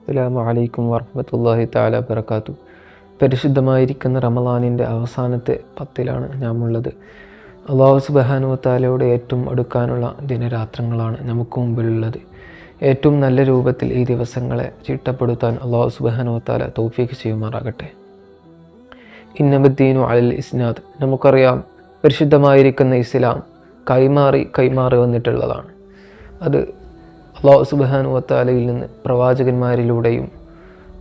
അസ്സലാമു അലൈക്കും വർഹമത്തല്ലാഹി താല ബർക്കാത്തു പരിശുദ്ധമായിരിക്കുന്ന റമലാനിന്റെ അവസാനത്തെ പത്തിലാണ് നാം ഉള്ളത് അള്ളാഹു സുബഹാനു താലയോട് ഏറ്റവും അടുക്കാനുള്ള ദിനരാത്രങ്ങളാണ് നമുക്ക് മുമ്പിലുള്ളത്. ഏറ്റവും നല്ല രൂപത്തിൽ ഈ ദിവസങ്ങളെ ചിട്ടപ്പെടുത്താൻ അള്ളാഹു സുബഹാനു താല തൗഫീഖ് ചെയ്യുമാറാകട്ടെ. ഇന്നബദ്ദീനു അലൽ ഇസ്നാദ്. നമുക്കറിയാം പരിശുദ്ധമായിരിക്കുന്ന ഇസ്ലാം കൈമാറി കൈമാറി വന്നിട്ടുള്ളതാണ്. അത് അള്ളാഹു സുബാനു വത്താലയിൽ നിന്ന് പ്രവാചകന്മാരിലൂടെയും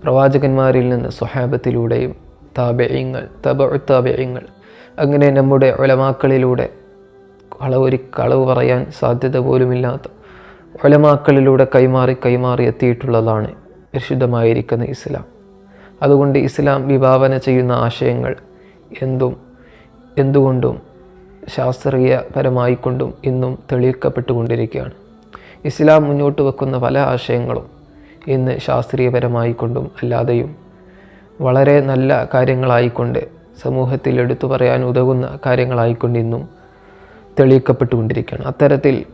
പ്രവാചകന്മാരിൽ നിന്ന് സ്വഹാബത്തിലൂടെയും താബയങ്ങൾ തബ താബയങ്ങൾ അങ്ങനെ നമ്മുടെ ഒലമാക്കളിലൂടെ കളവൊരു കളവ് പറയാൻ സാധ്യത പോലുമില്ലാത്ത ഒലമാക്കളിലൂടെ കൈമാറി കൈമാറി എത്തിയിട്ടുള്ളതാണ് പരിശുദ്ധമായിരിക്കുന്ന ഇസ്ലാം. അതുകൊണ്ട് ഇസ്ലാം വിഭാവന ചെയ്യുന്ന ആശയങ്ങൾ എന്തും എന്തുകൊണ്ടും ശാസ്ത്രീയപരമായിക്കൊണ്ടും ഇന്നും തെളിയിക്കപ്പെട്ടുകൊണ്ടിരിക്കുകയാണ്. ഇസ്ലാം മുന്നോട്ട് വെക്കുന്ന പല ആശയങ്ങളും ഇന്ന് ശാസ്ത്രീയപരമായിക്കൊണ്ടും അല്ലാതെയും വളരെ നല്ല കാര്യങ്ങളായിക്കൊണ്ട് സമൂഹത്തിൽ എടുത്തു പറയാൻ ഉതകുന്ന കാര്യങ്ങളായിക്കൊണ്ട് ഇന്നും തെളിയിക്കപ്പെട്ടുകൊണ്ടിരിക്കുകയാണ്. അത്തരത്തിൽ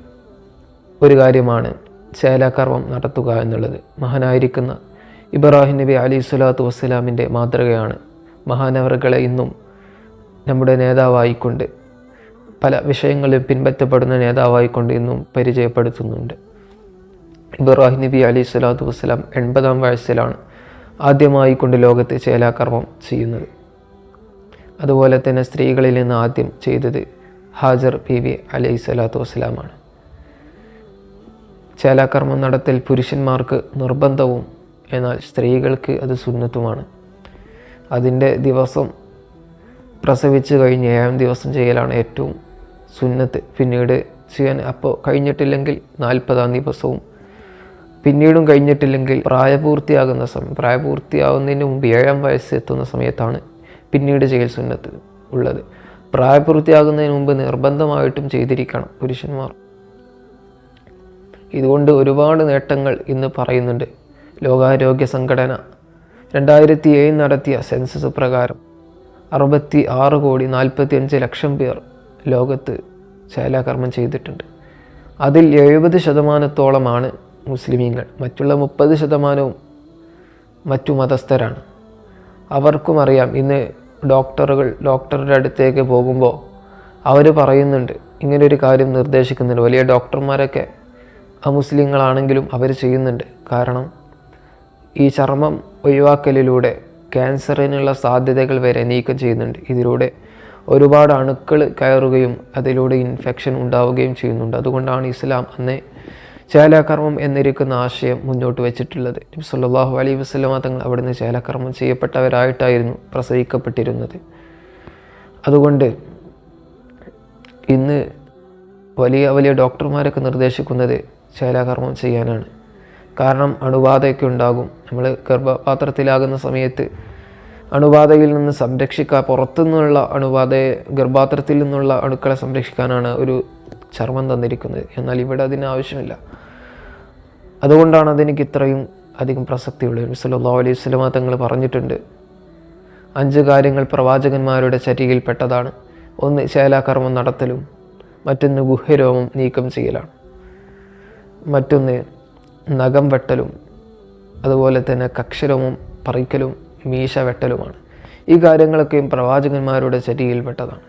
ഒരു കാര്യമാണ് ചേലാകർവം നടത്തുക എന്നുള്ളത്. മഹാനായിരിക്കുന്ന ഇബ്രാഹിം നബി അലി സ്വലാത്തു വസ്സലാമിന്റെ മാതൃകയാണ്. മഹാനവറുകളെ ഇന്നും നമ്മുടെ നേതാവായിക്കൊണ്ട് പല വിഷയങ്ങളിൽ പിൻപറ്റപ്പെടുന്ന നേതാവായിക്കൊണ്ട് ഇന്നും പരിചയപ്പെടുത്തുന്നുണ്ട്. ഇബ്രാഹിം നബി അലി സ്വലാത്തു വസ്സലാം എൺപതാം വയസ്സിലാണ് ആദ്യമായി കൊണ്ട് ലോകത്ത് ചേലാകർമ്മം ചെയ്യുന്നത്. അതുപോലെ തന്നെ സ്ത്രീകളിൽ നിന്ന് ആദ്യം ചെയ്തത് ഹാജർ പി വി അലൈഹി സ്വലാത്തു വസ്സലാമാണ്. ചേലാകർമ്മം നടത്തൽ പുരുഷന്മാർക്ക് നിർബന്ധവും എന്നാൽ സ്ത്രീകൾക്ക് അത് സുന്നത്തുമാണ്. അതിന്റെ ദിവസം പ്രസവിച്ച് കഴിഞ്ഞ് ഏഴാം ദിവസം ചെയ്യലാണ് ഏറ്റവും സുന്നത്ത്. പിന്നീട് ചെയ്യാൻ അപ്പോൾ കഴിഞ്ഞിട്ടില്ലെങ്കിൽ നാൽപ്പതാം ദിവസവും പിന്നീടും കഴിഞ്ഞിട്ടില്ലെങ്കിൽ പ്രായപൂർത്തിയാകുന്ന സമയം പ്രായപൂർത്തിയാവുന്നതിന് മുമ്പ് ഏഴാം വയസ്സ് എത്തുന്ന സമയത്താണ് പിന്നീട് ചെയ്യൽ സുന്നത്ത് ഉള്ളത്. പ്രായപൂർത്തിയാകുന്നതിന് മുമ്പ് നിർബന്ധമായിട്ടും ചെയ്തിരിക്കണം പുരുഷന്മാർ. ഇതുകൊണ്ട് ഒരുപാട് നേട്ടങ്ങൾ ഇന്ന് പറയുന്നുണ്ട്. ലോകാരോഗ്യ സംഘടന. രണ്ടായിരത്തി ഏഴ് നടത്തിയ സെൻസസ് പ്രകാരം അറുപത്തി ആറ് കോടി നാൽപ്പത്തി അഞ്ച് ലക്ഷം പേർ ലോകത്ത് ശൈലാകർമ്മം ചെയ്തിട്ടുണ്ട്. അതിൽ എഴുപത് ശതമാനത്തോളമാണ് മുസ്ലിമീങ്ങൾ. മറ്റുള്ള മുപ്പത് ശതമാനവും മറ്റു മതസ്ഥരാണ്. അവർക്കും അറിയാം ഇന്ന് ഡോക്ടറുകൾ ഡോക്ടറുടെ അടുത്തേക്ക് പോകുമ്പോൾ അവർ പറയുന്നുണ്ട് ഇങ്ങനൊരു കാര്യം നിർദ്ദേശിക്കുന്നുണ്ട്. വലിയ ഡോക്ടർമാരൊക്കെ അമുസ്ലിങ്ങളാണെങ്കിലും അവർ ചെയ്യുന്നുണ്ട്. കാരണം ഈ ചർമ്മം ഒഴിവാക്കലിലൂടെ ക്യാൻസറിനുള്ള സാധ്യതകൾ വരെ നീക്കം ചെയ്യുന്നുണ്ട്. ഇതിലൂടെ ഒരുപാട് അണുക്കൾ കയറുകയും അതിലൂടെ ഇൻഫെക്ഷൻ ഉണ്ടാവുകയും ചെയ്യുന്നുണ്ട്. അതുകൊണ്ടാണ് ഇസ്ലാം അന്നേ ചേലാകർമ്മം എന്നിരിക്കുന്ന ആശയം മുന്നോട്ട് വെച്ചിട്ടുള്ളത്. സല്ലാഹു അലൈ വസ്ലമ തങ്ങൾ അവിടുന്ന് ചേലാകർമ്മം ചെയ്യപ്പെട്ടവരായിട്ടായിരുന്നു പ്രസവിക്കപ്പെട്ടിരുന്നത്. അതുകൊണ്ട് ഇന്ന് വലിയ വലിയ ഡോക്ടർമാരൊക്കെ നിർദ്ദേശിക്കുന്നത് ചേലാകർമ്മം ചെയ്യാനാണ്. കാരണം അണുബാധയൊക്കെ ഉണ്ടാകും. നമ്മൾ ഗർഭപാത്രത്തിലാകുന്ന സമയത്ത് അണുബാധയിൽ നിന്ന് സംരക്ഷിക്കാൻ പുറത്തുനിന്നുള്ള അണുബാധയെ ഗർഭാത്രത്തിൽ നിന്നുള്ള അണുക്കളെ സംരക്ഷിക്കാനാണ് ഒരു ചർമ്മം തന്നിരിക്കുന്നത്. എന്നാൽ ഇവിടെ അതിന് ആവശ്യമില്ല. അതുകൊണ്ടാണ് അതെനിക്ക് ഇത്രയും അധികം പ്രസക്തിയുള്ളത്. സല്ലാ അലൈഹി സ്വലമ തങ്ങൾ പറഞ്ഞിട്ടുണ്ട് അഞ്ച് കാര്യങ്ങൾ പ്രവാചകന്മാരുടെ ചര്യയിൽപ്പെട്ടതാണ് ഒന്ന് ശേലാകർമ്മം നടത്തലും. മറ്റൊന്ന് ഗുഹ്യരോമം നീക്കം ചെയ്യലാണ്. മറ്റൊന്ന് നഖം വെട്ടലും. അതുപോലെ തന്നെ കക്ഷരോമം പറിക്കലും. മീശ വെട്ടലുമാണ് ഈ കാര്യങ്ങളൊക്കെയും പ്രവാചകന്മാരുടെ ചരിയിൽപ്പെട്ടതാണ്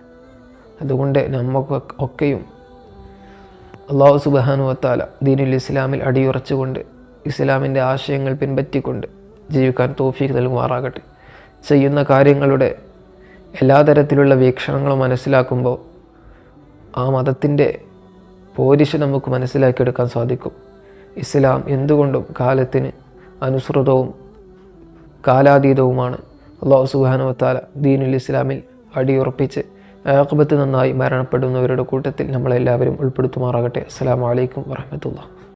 അതുകൊണ്ട് നമുക്ക് ഒക്കെയും അള്ളാഹു സുബാനു വത്താല ദീനുൽ ഇസ്ലാമിൽ അടിയുറച്ചുകൊണ്ട് ഇസ്ലാമിന്റെ ആശയങ്ങൾ പിൻപറ്റിക്കൊണ്ട് ജീവിക്കാൻ തോഫീക്ക് നൽകുമാറാകട്ടെ. ചെയ്യുന്ന കാര്യങ്ങളുടെ എല്ലാ തരത്തിലുള്ള വീക്ഷണങ്ങളും മനസ്സിലാക്കുമ്പോൾ ആ മതത്തിന്റെ പോരിശ നമുക്ക് മനസ്സിലാക്കിയെടുക്കാൻ സാധിക്കും. ഇസ്ലാം എന്തുകൊണ്ടും കാലത്തിന് അനുസൃതവും കാലാതീതവുമാണ്. അള്ളാഹു സുബാനുവത്താല ദീനുൽ ഇസ്ലാമിൽ അടിയുറപ്പിച്ച് ആക്കബത്ത് നന്നായി മരണപ്പെടുന്നവരുടെ കൂട്ടത്തിൽ നമ്മളെല്ലാവരും ഉൾപ്പെടുത്തുമാറാകട്ടെ. അസ്സാം വലൈക്കും വാഹമത്തുള്ള